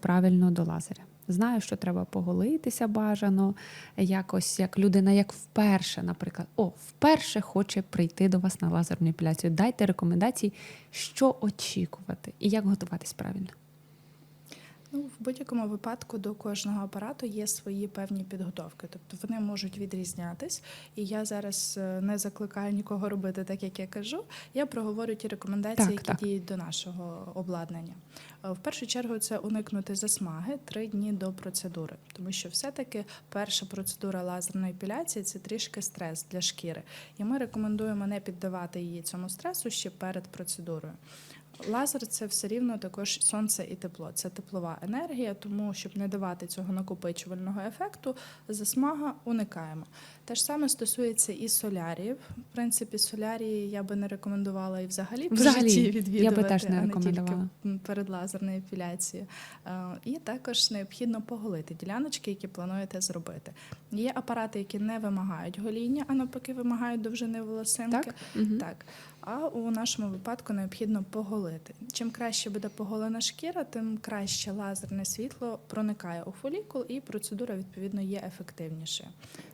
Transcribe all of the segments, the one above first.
Правильно до лазеря. Знаю, що треба поголитися бажано, якось як людина, як вперше, наприклад, о, вперше хоче прийти до вас на лазерну епіляцію. Дайте рекомендації, що очікувати і як готуватись правильно. Ну, в будь-якому випадку до кожного апарату є свої певні підготовки, тобто вони можуть відрізнятись. І я зараз е, не закликаю нікого робити так, як я кажу. Я проговорю ті рекомендації, Так, які так. діють до нашого обладнання. Е, В першу чергу це уникнути засмаги три дні до процедури, тому що все-таки перша процедура лазерної епіляції це трішки стрес для шкіри, і ми рекомендуємо не піддавати її цьому стресу ще перед процедурою. Лазер це все рівно також сонце і тепло. Це теплова енергія, тому щоб не давати цього накопичувального ефекту, засмага уникаємо. Те ж саме стосується і соляріїв. В принципі, солярії я би не рекомендувала і взагалі, по Взагалі, житті я би теж не а рекомендувала. тільки перед лазерною епіляцією. Е, І також необхідно поголити діляночки, які плануєте зробити. Є апарати, які не вимагають гоління, а навпаки, вимагають довжини волосинки. Так? Так. А у нашому випадку необхідно поголити. Чим краще буде поголена шкіра, тим краще лазерне світло проникає у фолікул, і процедура відповідно є ефективнішою.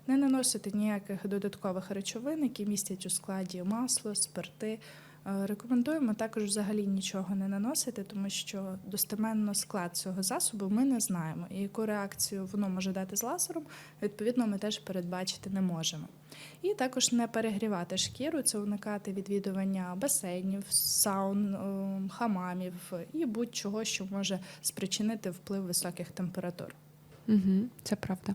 Не наносити ніяких додаткових речовин, які містять у складі масло, спирти. Е, Рекомендуємо також взагалі нічого не наносити, тому що достеменно склад цього засобу ми не знаємо. І яку реакцію воно може дати з лазером, відповідно, ми теж передбачити не можемо. І також не перегрівати шкіру, це уникати відвідування басейнів, саун, е, хамамів і будь-чого, що може спричинити вплив високих температур. Угу, це правда.